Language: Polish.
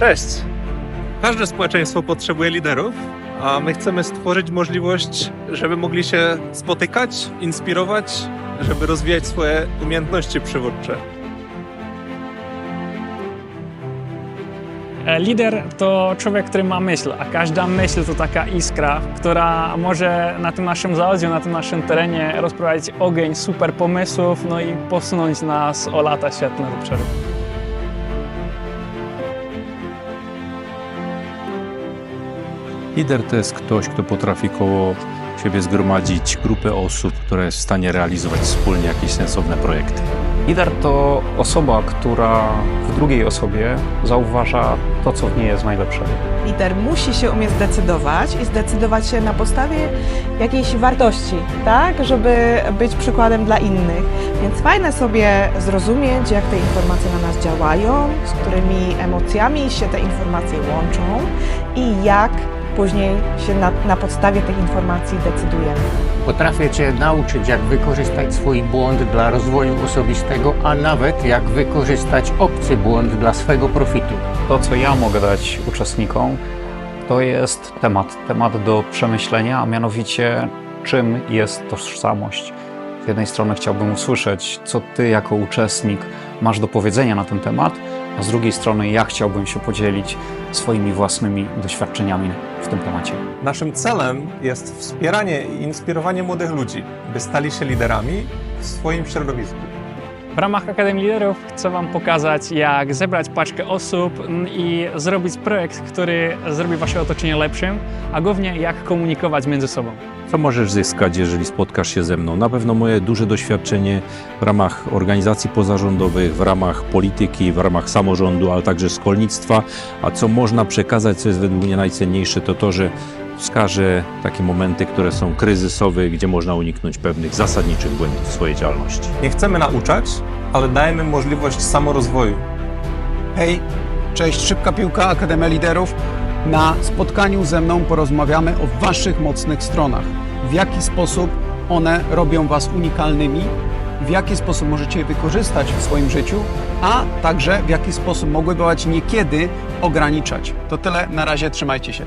Cześć! Każde społeczeństwo potrzebuje liderów, a my chcemy stworzyć możliwość, żeby mogli się spotykać, inspirować, żeby rozwijać swoje umiejętności przywódcze. E, Lider to człowiek, który ma myśl, a każda myśl to taka iskra, która może na tym naszym zaodziu, na tym naszym terenie rozprowadzić ogień super pomysłów, no i posunąć nas o lata świetne do przodu. Lider to jest ktoś, kto potrafi koło siebie zgromadzić grupę osób, która jest w stanie realizować wspólnie jakieś sensowne projekty. Lider to osoba, która w drugiej osobie zauważa to, co w niej jest najlepszego. Lider musi się umieć zdecydować i zdecydować się na podstawie jakiejś wartości, tak, żeby być przykładem dla innych. Więc fajne sobie zrozumieć, jak te informacje na nas działają, z którymi emocjami się te informacje łączą i jak później się na, na podstawie tych informacji decydujemy. Potrafię Cię nauczyć, jak wykorzystać swój błąd dla rozwoju osobistego, a nawet jak wykorzystać obcy błąd dla swego profitu. To, co ja mogę dać uczestnikom, to jest temat, temat do przemyślenia, a mianowicie czym jest tożsamość. Z jednej strony chciałbym usłyszeć, co Ty jako uczestnik masz do powiedzenia na ten temat, a z drugiej strony ja chciałbym się podzielić swoimi własnymi doświadczeniami w tym temacie. Naszym celem jest wspieranie i inspirowanie młodych ludzi, by stali się liderami w swoim środowisku. W ramach Akademii Liderów chcę Wam pokazać, jak zebrać paczkę osób i zrobić projekt, który zrobi Wasze otoczenie lepszym, a głównie jak komunikować między sobą. Co możesz zyskać, jeżeli spotkasz się ze mną? Na pewno moje duże doświadczenie w ramach organizacji pozarządowych, w ramach polityki, w ramach samorządu, ale także szkolnictwa. A co można przekazać, co jest według mnie najcenniejsze, to to, że wskażę takie momenty, które są kryzysowe, gdzie można uniknąć pewnych zasadniczych błędów w swojej działalności. Nie chcemy nauczać, ale dajemy możliwość samorozwoju. Hej, cześć, Szybka Piłka, Akademia Liderów. Na spotkaniu ze mną porozmawiamy o Waszych mocnych stronach. W jaki sposób one robią Was unikalnymi, w jaki sposób możecie je wykorzystać w swoim życiu, a także w jaki sposób mogłyby Was niekiedy ograniczać. To tyle, na razie trzymajcie się.